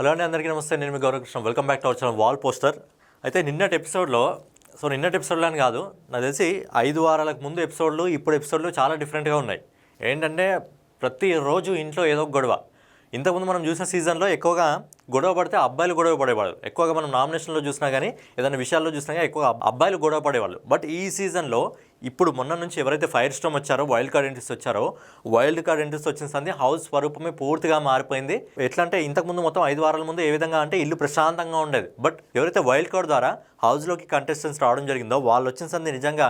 Hello అండి అందరికీ నమస్తే. నేను మీ Gauravkrishna. Welcome back to our channel wall poster అయితే నిన్నటి ఎపిసోడ్లో సో నిన్నటి ఎపిసోడ్లో అని కాదు నాకు తెలిసి ఐదు వారాలకు ముందు ఎపిసోడ్లు ఇప్పుడు ఎపిసోడ్లు చాలా డిఫరెంట్గా ఉన్నాయి. ఏంటంటే ప్రతిరోజు ఇంట్లో ఏదో ఒక గొడవ. ఇంతకుముందు మనం చూసిన సీజన్లో ఎక్కువగా గొడవ పడితే అబ్బాయిలు గొడవ పడేవాళ్ళు. ఎక్కువగా మనం నామినేషన్లో చూసినా కానీ ఏదైనా విషయాల్లో చూసినా కానీ ఎక్కువ అబ్బాయిలు గొడవ పడేవాళ్ళు. బట్ ఈ సీజన్లో ఇప్పుడు మొన్న నుంచి ఎవరైతే ఫైర్ స్టోమ్ వచ్చారో వైల్డ్ కార్డ్ ఎంట్రీస్ వచ్చారో వైల్డ్ కార్డ్ ఎంట్రీస్ వచ్చిన సంది హౌస్ స్వరూపమే పూర్తిగా మారిపోయింది. ఎట్లా అంటే ఇంతకుముందు మొత్తం ఐదు వారాల ముందు ఏ విధంగా అంటే ఇల్లు ప్రశాంతంగా ఉండేది. బట్ ఎవరైతే వైల్డ్ కార్డ్ ద్వారా హౌస్లోకి కంటెస్టెంట్స్ రావడం జరిగిందో వాళ్ళు వచ్చిన సంది నిజంగా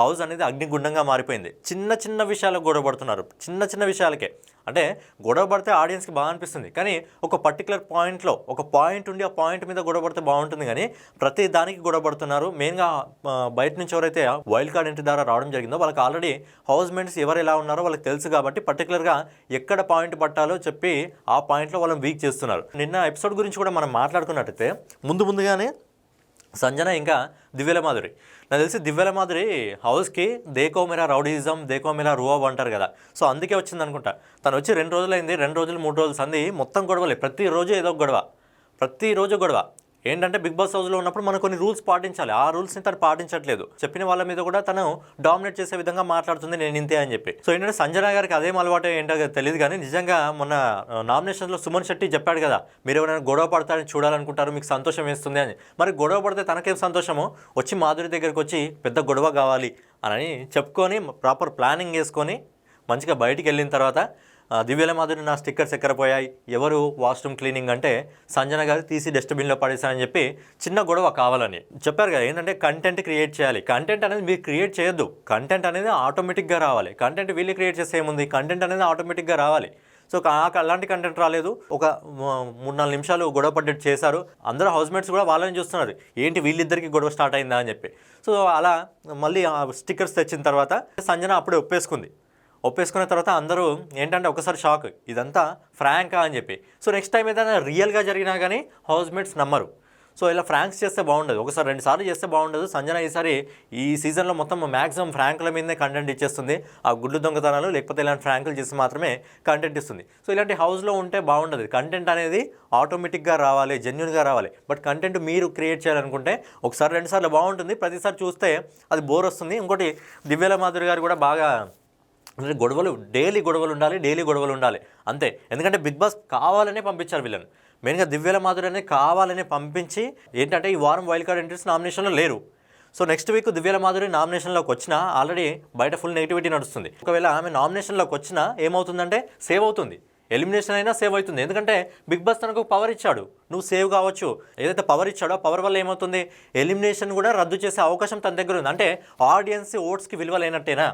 హౌస్ అనేది అగ్నిగుండంగా మారిపోయింది. చిన్న చిన్న విషయాలకు గొడవ పడుతున్నారు. చిన్న చిన్న విషయాలకే. అంటే గొడవ పడితే ఆడియన్స్కి బాగా అనిపిస్తుంది. కానీ ఒక పర్టికులర్ పాయింట్లో ఒక పాయింట్ ఉండి ఆ పాయింట్ మీద గొడవ పడితే బాగుంటుంది కానీ ప్రతి దానికి గొడవ పడుతున్నారు. మెయిన్గా బయట నుంచి ఎవరైతే వైల్డ్ కార్డ్ ఎంట్రీ ద్వారా రావడం జరిగిందో వాళ్ళకి ఆల్రెడీ హౌస్ మేట్స్ ఎవరు ఎలా ఉన్నారో వాళ్ళకి తెలుసు కాబట్టి పర్టికులర్గా ఎక్కడ పాయింట్ పట్టాలో చెప్పి ఆ పాయింట్లో వాళ్ళని వీక్ చేస్తున్నారు. నిన్న ఎపిసోడ్ గురించి కూడా మనం మాట్లాడుకున్నట్టయితే ముందు ముందుగానే సంజన ఇంకా దివ్యల మాధురి. నాకు తెలిసి దివ్యల మాధురి హౌస్కి దేకో మేరా రౌడీజం దేకో మేరా రూవ్ అంటారు కదా. సో అందుకే వచ్చింది అనుకుంటా. తను వచ్చి రెండు రోజులైంది రెండు రోజులు మూడు రోజులు సంది మొత్తం గొడవలే. ప్రతిరోజు ఏదో ఒక గొడవ. ప్రతిరోజు గొడవ. ఏంటంటే బిగ్ బాస్ హౌస్లో ఉన్నప్పుడు మనం కొన్ని రూల్స్ పాటించాలి. ఆ రూల్స్ని తను పాటించట్లేదు. చెప్పిన వాళ్ళ మీద కూడా తను డామినేట్ చేసే విధంగా మాట్లాడుతుంది నేను ఇంతే అని చెప్పి. సో ఏంటంటే సంజన గారికి అదేం అలవాటు ఏంటో తెలియదు కానీ నిజంగా మొన్న నామినేషన్లో సుమన్ శెట్టి చెప్పాడు కదా మీరు ఎవరైనా గొడవ పడతారని చూడాలనుకుంటారు మీకు సంతోషం వేస్తుంది అని. మరి గొడవ పడితే తనకేం సంతోషము? వచ్చి మాధురి దగ్గరికి వచ్చి పెద్ద గొడవ కావాలి అని చెప్పుకొని ప్రాపర్ ప్లానింగ్ వేసుకొని మంచిగా బయటికి వెళ్ళిన తర్వాత దివ్యల మాధురి నా స్టిక్కర్స్ ఎక్కరపోయాయి. ఎవరు వాష్రూమ్ క్లీనింగ్ అంటే సంజన గారు తీసి డస్ట్బిన్లో పడేశారని చెప్పి చిన్న గొడవ కావాలని చెప్పారు కదా. ఏంటంటే కంటెంట్ క్రియేట్ చేయాలి. కంటెంట్ అనేది మీరు క్రియేట్ చేయొద్దు. కంటెంట్ అనేది ఆటోమేటిక్గా రావాలి. కంటెంట్ వీళ్ళు క్రియేట్ చేస్తే ఏముంది? కంటెంట్ అనేది ఆటోమేటిక్గా రావాలి. సో కా- అలాంటి కంటెంట్ రాలేదు. ఒక మూడు నాలుగు నిమిషాలు గొడవ పడ్డట్టు చేశారు. అందరూ హౌస్ మేట్స్ కూడా వాళ్ళని చూస్తున్నారు. ఏంటి వీళ్ళిద్దరికి గొడవ స్టార్ట్ అయిందా అని చెప్పి. సో అలా మళ్ళీ స్టిక్కర్స్ తెచ్చిన తర్వాత సంజన అప్పుడే ఒప్పేసుకుంది. ఒప్పేసుకున్న తర్వాత అందరూ ఏంటంటే ఒకసారి షాక్. ఇదంతా ఫ్రాంకా అని చెప్పి. సో నెక్స్ట్ టైం ఏదైనా రియల్గా జరిగినా కానీ హౌస్మేట్స్ నమ్మరు. సో ఇలా ఫ్రాంక్స్ చేస్తే బాగుండదు. ఒకసారి రెండు సార్లు చేస్తే బాగుండదు. సంజన ఈసారి ఈ సీజన్లో మొత్తం మ్యాక్సిమం ఫ్రాంకుల మీదనే కంటెంట్ ఇచ్చేస్తుంది. ఆ గుడ్లు దొంగతనాలు లేకపోతే ఇలాంటి ఫ్రాంకులు చేసి మాత్రమే కంటెంట్ ఇస్తుంది. సో ఇలాంటి హౌస్లో ఉంటే బాగుండదు. కంటెంట్ అనేది ఆటోమేటిక్గా రావాలి జెన్యున్గా రావాలి. బట్ కంటెంట్ మీరు క్రియేట్ చేయాలనుకుంటే ఒకసారి రెండుసార్లు బాగుంటుంది. ప్రతిసారి చూస్తే అది బోర్ వస్తుంది. ఇంకోటి దివ్యల మాధురి గారు కూడా బాగా అంటే గొడవలు డైలీ గొడవలు ఉండాలి డైలీ గొడవలు ఉండాలి. అంతే. ఎందుకంటే బిగ్ బాస్ కావాలనే పంపించారు వీళ్ళని మెయిన్గా దివ్యల మాధురి అనేది కావాలని పంపించి ఏంటంటే ఈ వారం వైల్డ్ కార్డ్ ఎంట్రీస్ నామినేషన్లో లేరు. సో నెక్స్ట్ వీక్ దివ్యల మాధురి నామినేషన్లోకి వచ్చినా ఆల్రెడీ బయట ఫుల్ నెగిటివిటీ నడుస్తుంది. ఒకవేళ ఆమె నామినేషన్లోకి వచ్చినా ఏమవుతుందంటే సేవ్ అవుతుంది. ఎలిమినేషన్ అయినా సేవ్ అవుతుంది. ఎందుకంటే బిగ్ బాస్ తనకు పవర్ ఇచ్చాడు. నువ్వు సేవ్ కావచ్చు. ఏదైతే పవర్ ఇచ్చాడో పవర్ వల్ల ఏమవుతుంది? ఎలిమినేషన్ కూడా రద్దు చేసే అవకాశం తన దగ్గర ఉంది. అంటే ఆడియన్స్ ఓట్స్కి విలువ లేనట్టేనా?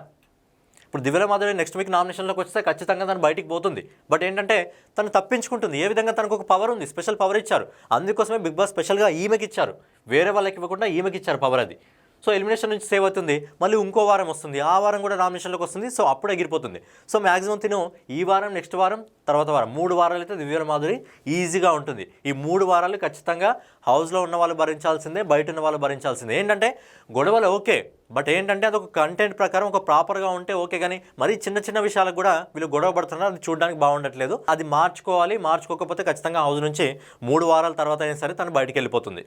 ఇప్పుడు దివ్యల మాధురి నెక్స్ట్ వీక్ నామినేషన్లోకి వస్తే ఖచ్చితంగా తను బయటికి పోతుంది. బట్ ఏంటంటే తను తప్పించుకుంటుంది. ఏ విధంగా తనకు ఒక పవర్ ఉంది? స్పెషల్ పవర్ ఇచ్చారు. అందుకోసమే బిగ్ బాస్ స్పెషల్గా ఈమెకి ఇచ్చారు. వేరే వాళ్ళకి ఇవ్వకుండా ఈమెకి ఇచ్చారు పవర్ అది. సో ఎలిమినేషన్ నుంచి సేవ్ అవుతుంది. మళ్ళీ ఇంకో వారం వస్తుంది. ఆ వారం కూడా నామినేషన్లోకి వస్తుంది. సో అప్పుడు ఎగిరిపోతుంది. సో మ్యాక్సిమం తిను ఈ వారం నెక్స్ట్ వారం తర్వాత వారం. మూడు వారాలు అయితే దివ్యల మాధురి ఈజీగా ఉంటుంది. ఈ మూడు వారాలు ఖచ్చితంగా హౌస్లో ఉన్న వాళ్ళు భరించాల్సిందే బయట ఉన్న వాళ్ళు భరించాల్సిందే. ఏంటంటే గొడవలు ఓకే. బట్ ఏంటంటే అదొక కంటెంట్ ప్రకారం ఒక ప్రాపర్గా ఉంటే ఓకే కానీ మరీ చిన్న చిన్న విషయాలకు కూడా వీళ్ళు గొడవ పడుతున్నారు. అది చూడడానికి బాగుండట్లేదు. అది మార్చుకోవాలి. మార్చుకోకపోతే ఖచ్చితంగా హౌస్ నుంచి మూడు వారాల తర్వాత అయినా సరే తను బయటికి వెళ్ళిపోతుంది.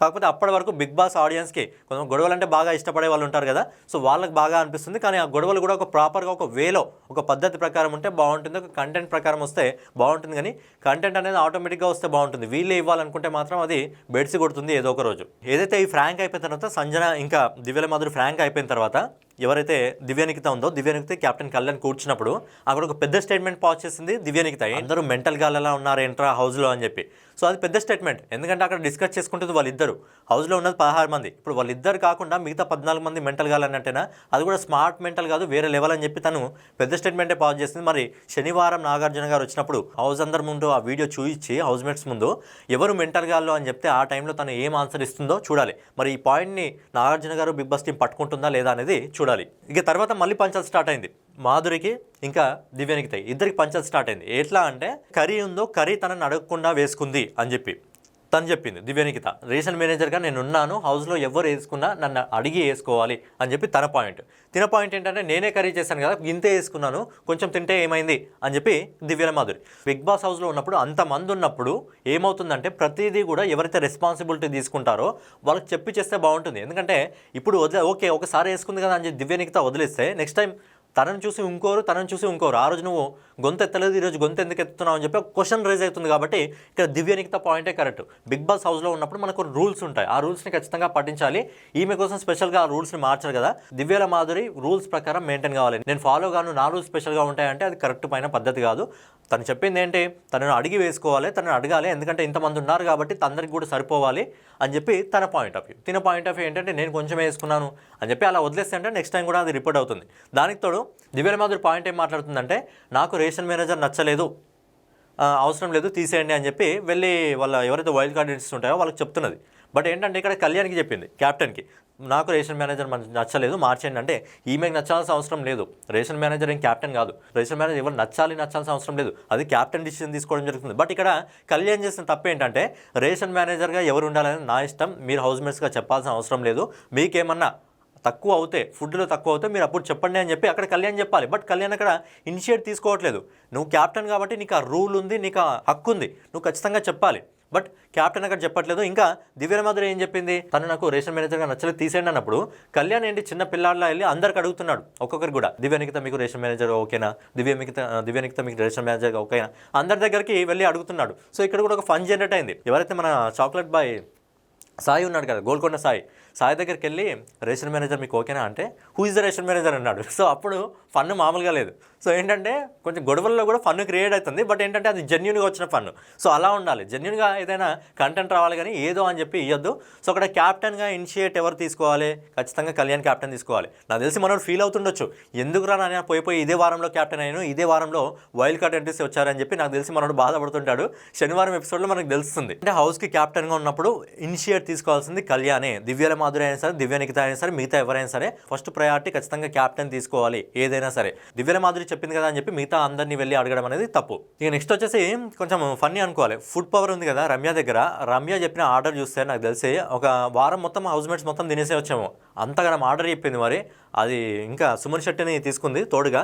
కాకపోతే అప్పటి వరకు బిగ్ బాస్ ఆడియన్స్కి కొంచెం గొడవలు అంటే బాగా ఇష్టపడే వాళ్ళు ఉంటారు కదా సో వాళ్ళకి బాగా అనిపిస్తుంది. కానీ ఆ గొడవలు కూడా ఒక ప్రాపర్గా ఒక వేలో ఒక పద్ధతి ప్రకారం ఉంటే బాగుంటుంది. ఒక కంటెంట్ ప్రకారం వస్తే బాగుంటుంది. కానీ కంటెంట్ అనేది ఆటోమేటిక్గా వస్తే బాగుంటుంది. వీళ్ళే ఇవ్వాలనుకుంటే మాత్రం అది బెడ్సి కొడుతుంది ఏదో ఒక రోజు. ఏదైతే ఈ ఫ్రాంక్ అయిపోయిన తర్వాత సంజన ఇంకా దివ్యల మాధురి ఫ్రాంక్ అయిపోయిన తర్వాత ఎవరైతే దివ్యనికిత ఉందో దివ్యనికిత కెప్టెన్ కళ్యాణ్ కూర్చున్నప్పుడు అక్కడ ఒక పెద్ద స్టేట్మెంట్ పాస్ చేసింది దివ్యనికిత అందరూ మెంటల్గా ఎలా ఉన్నారు ఎంట్రా హౌస్లో అని చెప్పి. సో అది పెద్ద స్టేట్మెంట్ ఎందుకంటే అక్కడ డిస్కస్ చేసుకుంటుంది వాళ్ళిద్దరు. హౌస్లో ఉన్నది పదహారు మంది. ఇప్పుడు వాళ్ళిద్దరు కాకుండా మిగతా పద్నాలుగు మంది మెంటల్ గాలు అది కూడా స్మార్ట్ మెంటల్ కాదు వేరే లెవెల్ అని చెప్పి తను పెద్ద స్టేట్మెంటే పాస్ చేసింది. మరి శనివారం నాగార్జున గారు వచ్చినప్పుడు హౌస్ అందరి ముందు ఆ వీడియో చూయించి హౌస్ మేట్స్ ముందు ఎవరు మెంటల్ గాల్లో అని చెప్తే ఆ టైంలో తను ఏం ఆన్సర్ ఇస్తుందో చూడాలి. మరి ఈ పాయింట్ని నాగార్జున గారు బిగ్ బాస్ టీం పట్టుకుంటుందా లేదా అనేది చూడాలి. ఇక తర్వాత మళ్ళీ పంచాలు స్టార్ట్ అయింది. మాధురికి ఇంకా దివ్యానికితాయి. ఇద్దరికి పంచాలు స్టార్ట్ అయింది. ఎట్లా అంటే కర్రీ ఉందో కర్రీ తనని అడగకుండా వేసుకుంది అని చెప్పి. తను చెప్పింది దివ్యనికిత రేషన్ మేనేజర్గా నేను ఉన్నాను హౌస్లో ఎవరు వేసుకున్నా నన్ను అడిగి వేసుకోవాలి అని చెప్పి తన పాయింట్. తిన పాయింట్ ఏంటంటే నేనే కర్రీ చేశాను కదా ఇంతే వేసుకున్నాను కొంచెం తింటే ఏమైంది? అని చెప్పి దివ్యల మాధురి. బిగ్ బాస్ హౌస్లో ఉన్నప్పుడు అంతమంది ఉన్నప్పుడు ఏమవుతుందంటే ప్రతిదీ కూడా ఎవరైతే రెస్పాన్సిబిలిటీ తీసుకుంటారో వాళ్ళకి చెప్పి చేస్తే బాగుంటుంది. ఎందుకంటే ఇప్పుడు వదిలే ఓకే ఒకసారి వేసుకుంది కదా అని చెప్పి దివ్యనికిత వదిలేస్తే నెక్స్ట్ టైం తనను చూసి ఇంకోరు తనను చూసి ఇంకోరు ఆ రోజు నువ్వు గొంతు ఎత్తలేదు ఈరోజు గొంతు ఎందుకు ఎత్తున్నావు అని చెప్పి ఒక క్వశ్చన్ రైజ్ అవుతుంది కాబట్టి ఇక్కడ దివ్యనికిత పాయింటే కరెక్ట్ బిగ్ బాస్ హౌస్లో ఉన్నప్పుడు మనకు రూల్స్ ఉంటాయి. ఆ రూల్స్ని ఖచ్చితంగా పాటించాలి. ఈమె కోసం స్పెషల్గా ఆ రూల్స్ని మార్చారు కదా. దివ్యల మాధురి రూల్స్ ప్రకారం మెయింటైన్ కావాలి. నేను ఫాలో గాను నా రూల్స్ స్పెషల్గా ఉంటాయంటే అది కరెక్ట్ పైన పద్ధతి కాదు. తను చెప్పింది ఏంటి? తనను అడిగి వేసుకోవాలి తనను అడగాలి. ఎందుకంటే ఇంతమంది ఉన్నారు కాబట్టి అందరికి కూడా సరిపోవాలి అని చెప్పి తన పాయింట్ ఆఫ్ వ్యూ తిన పాయింట్ ఆఫ్ వ్యూ ఏంటంటే నేను కొంచెం వేసుకున్నాను అని చెప్పి అలా వదిలేస్తే అంటే నెక్స్ట్ టైం కూడా అది రిపోర్ట్ అవుతుంది. దానికి తోడు దివ్యల మాధురి పాయింట్ ఏం మాట్లాడుతుందంటే నాకు రేషన్ మేనేజర్ నచ్చలేదు అవసరం లేదు తీసేయండి అని చెప్పి వెళ్ళి వాళ్ళ ఎవరైతే వైల్డ్ కార్డ్ ఉంటాయో వాళ్ళకి చెప్తున్నది. బట్ ఏంటంటే ఇక్కడ కళ్యాణ్కి చెప్పింది క్యాప్టెన్కి. నాకు రేషన్ మేనేజర్ నచ్చలేదు మార్చేయండి అంటే ఈమెకి నచ్చాల్సిన అవసరం లేదు. రేషన్ మేనేజర్ ఏం క్యాప్టెన్ కాదు. రేషన్ మేనేజర్ ఎవరు నచ్చాలి నచ్చాల్సిన అవసరం లేదు. అది క్యాప్టెన్ డిసిషన్ తీసుకోవడం జరుగుతుంది. బట్ ఇక్కడ కళ్యాణ్ చేసిన తప్పు ఏంటంటే రేషన్ మేనేజర్గా ఎవరు ఉండాలని నా ఇష్టం మీరు హౌస్ మేట్స్గా చెప్పాల్సిన అవసరం లేదు. మీకేమన్నా తక్కువ అవుతే ఫుడ్లో తక్కువ అవుతే మీరు అప్పుడు చెప్పండి అని చెప్పి అక్కడ కళ్యాణ్ చెప్పాలి. బట్ కళ్యాణ్ అక్కడ ఇనిషియేట్ తీసుకోవట్లేదు. నువ్వు క్యాప్టెన్ కాబట్టి నీకు ఆ రూల్ ఉంది నీకు ఆ హక్కు ఉంది. నువ్వు ఖచ్చితంగా చెప్పాలి. బట్ క్యాప్టెన్ అక్కడ చెప్పట్లేదు. ఇంకా దివ్య మాధురి ఏం చెప్పింది? తను నాకు రేషన్ మేనేజర్గా నచ్చలేదు. తీసేయండి అన్నప్పుడు కళ్యాణ్ ఏంటి చిన్న పిల్లాడిలా వెళ్ళి అందరికి అడుగుతున్నాడు. ఒక్కొక్కరు కూడా. దివ్యానికిత మీకు రేషన్ మేనేజర్ ఓకేనా? దివ్య మిగతా దివ్యానికిత మీకు రేషన్ మేనేజర్గా ఓకేనా? అందరి దగ్గరికి వెళ్ళి అడుగుతున్నాడు. సో ఇక్కడ కూడా ఒక ఫన్ జనరేట్ అయింది. ఎవరైతే మన చాక్లెట్ బాయ్ సాయి ఉన్నాడు కదా గోల్కొండ సాయి సాయి దగ్గరికి వెళ్ళి రేషన్ మేనేజర్ మీకు ఓకేనా అంటే who is the ration manager? అన్నాడు. సో అప్పుడు ఫన్ మామూలుగా లేదు. సో ఏంటంటే కొంచెం గొడవల్లో కూడా ఫన్ క్రియేట్ అవుతుంది. బట్ ఏంటంటే అది జెన్యున్గా వచ్చిన ఫన్. సో అలా ఉండాలి. జెన్యున్గా ఏదైనా కంటెంట్ రావాలి కానీ ఏదో అని చెప్పి ఇవ్వద్దు సో అక్కడ క్యాప్టెన్గా ఇనిషియేట్ ఎవరు తీసుకోవాలి? ఖచ్చితంగా కళ్యాణ్ క్యాప్టెన్ తీసుకోవాలి. నాకు తెలిసి మనోడు ఫీల్ అవుతుండొచ్చు. ఎందుకు రా నాన్న పోయి పోయి ఇదే వారంలో క్యాప్టెన్ అయ్యాను. ఇదే వారంలో వైల్డ్ కార్డ్ ఎంట్రీస్ వచ్చారని చెప్పి నాకు తెలిసి మనోడు బాధపడుతుంటాడు. శనివారం ఎపిసోడ్లో మనకు తెలుస్తుంది. అంటే హౌస్కి క్యాప్టెన్గా ఉన్నప్పుడు ఇనిషియేట్ తీసుకోవాల్సింది కళ్యాణే. దివ్యాల మాధురి అయినా సరే దివ్య నిఖిత అయినా సరే మిగతా ఎవరైనా సరే ఫస్ట్ ప్రయారిటీ ఖచ్చితంగా క్యాప్టెన్ తీసుకోవాలి. ఏదైనా సరే. దివ్యాల మాధురి చెప్పింది కదా అని చెప్పి మిగతా అందరినీ వెళ్ళి అడగడం అనేది తప్పు. ఇక నెక్స్ట్ వచ్చేసి కొంచెం ఫన్నీ అనుకోవాలి. ఫుడ్ పవర్ ఉంది కదా రమ్య దగ్గర. రమ్య చెప్పిన ఆర్డర్ చూస్తే నాకు తెలిసి ఒక వారం మొత్తం హౌస్ మేట్స్ మొత్తం తినేసే వచ్చాము. అంతగా ఆర్డర్ చెప్పింది మరి. అది ఇంకా సుమన్ శెట్టిని తీసుకుంది తోడుగా.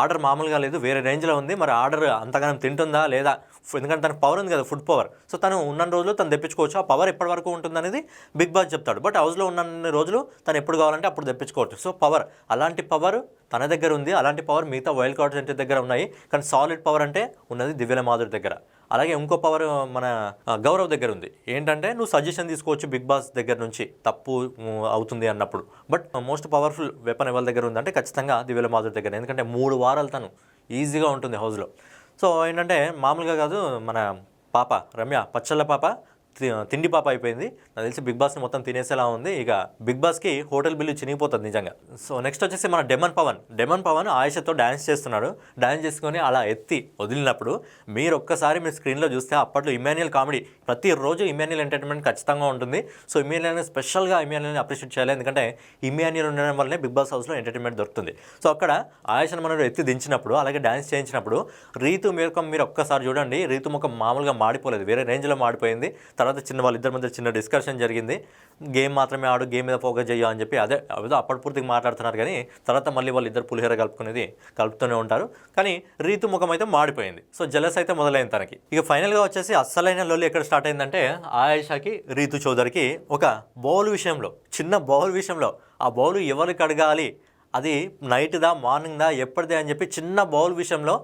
ఆర్డర్ మామూలుగా లేదు వేరే రేంజ్లో ఉంది. మరి ఆర్డర్ అంతగానం తింటుందా లేదా? ఎందుకంటే తనకు పవర్ ఉంది కదా ఫుడ్ పవర్ సో తను ఉన్న రోజులు తను తెప్పించుకోవచ్చు. ఆ పవర్ ఎప్పటి వరకు ఉంటుంది అనేది బిగ్ బాస్ చెప్తాడు. బట్ హౌస్లో ఉన్న రోజులు తను ఎప్పుడు కావాలంటే అప్పుడు తెప్పించుకోవచ్చు. సో పవర్ అలాంటి పవర్ తన దగ్గర ఉంది. అలాంటి పవర్ మిగతా వైల్డ్ కార్డ్ సెంటర్ దగ్గర ఉన్నాయి. కానీ సాలిడ్ పవర్ అంటే ఉన్నది దివ్యల మాధురి దగ్గర. అలాగే ఇంకో పవర్ మన గౌరవ్ దగ్గర ఉంది. ఏంటంటే నువ్వు సజెషన్ తీసుకోవచ్చు బిగ్ బాస్ దగ్గర నుంచి తప్పు అవుతుంది అన్నప్పుడు. బట్ మోస్ట్ పవర్ఫుల్ వెపన్ ఎవరి దగ్గర ఉందంటే ఖచ్చితంగా దివ్యల మాధురి దగ్గర. ఎందుకంటే మూడు వారాలు తను ఈజీగా ఉంటుంది హౌస్లో సో ఏంటంటే మామూలుగా కాదు మన పాప రమ్య పచ్చళ్ళ పాప తిండి పాప అయిపోయింది. నాకు తెలిసి బిగ్ బాస్ని మొత్తం తినేసేలా ఉంది. ఇక బిగ్ బాస్కి హోటల్ బిల్లు చినిగిపోతుంది నిజంగా. సో నెక్స్ట్ వచ్చేసి మన డెమన్ పవన్. డెమన్ పవన్ ఆయుషతో డ్యాన్స్ చేస్తున్నాడు. డ్యాన్స్ చేసుకొని అలా ఎత్తి వదిలినప్పుడు మీరు ఒక్కసారి మీ స్క్రీన్లో చూస్తే అప్పట్లో ఇమాన్యుయల్ కామెడీ. ప్రతిరోజు ఇమాన్యుయల్ ఎంటర్టైన్మెంట్ ఖచ్చితంగా ఉంటుంది. సో ఇమాన్యుయల్ని స్పెషల్గా ఇమాన్యుయల్ని అప్రిషియేట్ చేయాలి. ఎందుకంటే ఇమాన్యుయల్ ఉండడం వల్లనే బిగ్ బాస్ హౌస్లో ఎంటర్టైన్మెంట్ దొరుకుతుంది. సో అక్కడ ఆయుషను మనం ఎత్తి దించినప్పుడు అలాగే డ్యాన్స్ చేయించినప్పుడు రీతు మేరకం మీరు ఒక్కసారి చూడండి. రీతు ముఖం మామూలుగా మాడిపోలేదు. వేరే రేంజ్లో మాడిపోయింది. తర్వాత తర్వాత చిన్న వాళ్ళిద్దరి మధ్య చిన్న డిస్కషన్ జరిగింది. గేమ్ మాత్రమే ఆడు గేమ్ మీద ఫోకస్ చెయ్యు అని చెప్పి అదే అదో అప్పటి పూర్తిగా మాట్లాడుతున్నారు కానీ తర్వాత మళ్ళీ వాళ్ళు ఇద్దరు పులిహేర కలుపుకునేది కలుపుతూనే ఉంటారు. కానీ రీతు ముఖం అయితే మాడిపోయింది. సో జలస్ అయితే మొదలైంది తనకి. ఇక ఫైనల్గా వచ్చేసి అస్సలైన లొల్లి ఎక్కడ స్టార్ట్ అయిందంటే ఆయేషాకి రీతు చౌదరికి ఒక బౌల్ విషయంలో చిన్న బౌల్ విషయంలో. ఆ బౌల్ ఎవరికి అడగాలి? అది నైట్దా మార్నింగ్దా ఎప్పటిదే అని చెప్పి చిన్న బౌల్ విషయంలో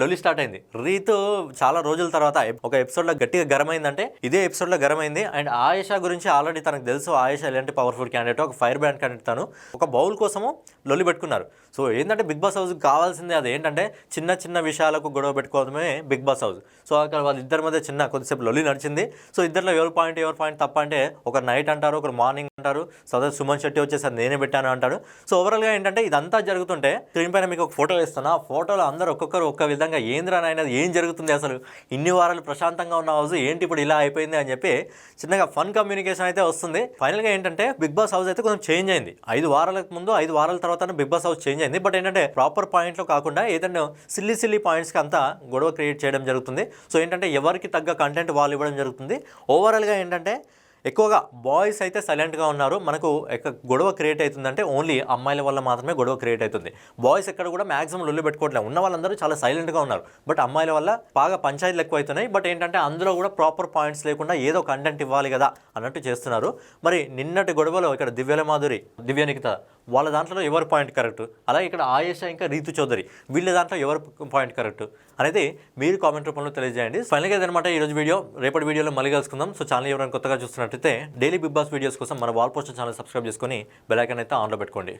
లొలి స్టార్ట్ అయింది. రీతు చాలా రోజుల తర్వాత ఒక ఎపిసోడ్లో గట్టిగా గరమైందంటే ఇదే ఎపిసోడ్లో గరమైంది అండ్ ఆయేషా గురించి ఆల్రెడీ తనకు తెలుసు ఆయేషా ఎలాంటి పవర్ఫుల్ క్యాండిడేట్ ఒక ఫైర్ బ్రాండ్ క్యాండిడేట్ తను. ఒక బౌల్ కోసము లొలి పెట్టుకున్నారు. సో ఏంటంటే బిగ్ బాస్ హౌస్కి కావాల్సింది అది ఏంటంటే చిన్న చిన్న విషయాలకు గొడవ పెట్టుకోవడమే బిగ్ బాస్ హౌస్. సో అక్కడ వాళ్ళ ఇద్దరి మధ్య చిన్న కొద్దిసేపు లొలి నడిచింది. సో ఇద్దరిలో ఎవరు పాయింట్ ఎవరు పాయింట్ తప్ప అంటే ఒకరు నైట్ అంటారు ఒకరు మార్నింగ్ అంటారు. సదర్ సుమన్ శెట్టి వచ్చేసి అది నేనే పెట్టాను అంటాడు సో ఓవరాల్గా ఏంటంటే ఇదంతా జరుగుతుంటే స్క్రీన్ పైన మీకు ఒక ఫోటో ఇస్తున్నా ఆ ఫోటోలో అందరూ ఒక్కొక్కరు ఒక్క విధంగా విధంగా ఏంద్రా నాయన ఏం జరుగుతుంది అసలు? ఇన్ని వారాలు ప్రశాంతంగా ఉన్న హౌస్ ఏంటి ఇప్పుడు ఇలా అయిపోయింది అని చెప్పి చిన్నగా ఫన్ కమ్యూనికేషన్ అయితే వస్తుంది. ఫైనల్గా ఏంటంటే బిగ్ బాస్ హౌస్ అయితే కొంచెం చేంజ్ అయింది. ఐదు వారాలకు ముందు ఐదు వారాల తర్వాత బిగ్ బాస్ హౌస్ చేంజ్ అయింది. బట్ ఏంటంటే ప్రాపర్ పాయింట్లో కాకుండా ఏదైనా సిల్లీ సిల్లీ పాయింట్స్కి అంతా గొడవ క్రియేట్ చేయడం జరుగుతుంది. సో ఏంటంటే ఎవరికి తగ్గ కంటెంట్ వాళ్ళు ఇవ్వడం జరుగుతుంది. ఓవరాల్గా ఏంటంటే ఎక్కువగా బాయ్స్ అయితే సైలెంట్గా ఉన్నారు. మనకు ఎక్క గొడవ క్రియేట్ అవుతుందంటే ఓన్లీ అమ్మాయిల వల్ల మాత్రమే గొడవ క్రియేట్ అవుతుంది. బాయ్స్ ఎక్కడ కూడా మాక్సిమం లొల్లి పెట్టుకోవట్లేదు ఉన్న వాళ్ళందరూ చాలా సైలెంట్గా ఉన్నారు. బట్ అమ్మాయిల వల్ల బాగా పంచాయతీలు ఎక్కువ అవుతున్నాయి బట్ ఏంటంటే అందులో కూడా ప్రాపర్ పాయింట్స్ లేకుండా ఏదో కంటెంట్ ఇవ్వాలి కదా అన్నట్టు చేస్తున్నారు. మరి నిన్నటి గొడవలో ఇక్కడ దివ్యల మాధురి దివ్య నిఖిత వాళ్ళ దాంట్లో ఎవరి పాయింట్ కరెక్ట్? అలాగే ఇక్కడ ఆయేష ఇంకా రీతు చౌదరి వీళ్ళ దాంట్లో ఎవరి పాయింట్ కరెక్ట్? అనేది మీరు కామెంట్ రూపంలో తెలియజేయండి. ఫైనల్గా ఇదనమాట ఈరోజు వీడియో. రేపటి వీడియోలో మళ్ళీ కలుసుకుందాం. సో ఛానల్ ఎవరైనా కొత్తగా చూస్తున్నట్టయితే డైలీ బిగ్ బాస్ వీడియోస్ కోసం మన వాల్ పోస్టర్ ఛానల్ సబ్స్క్రైబ్ చేసుకొని బెల్ ఐకాన్ అయితే ఆన్లో పెట్టుకోండి.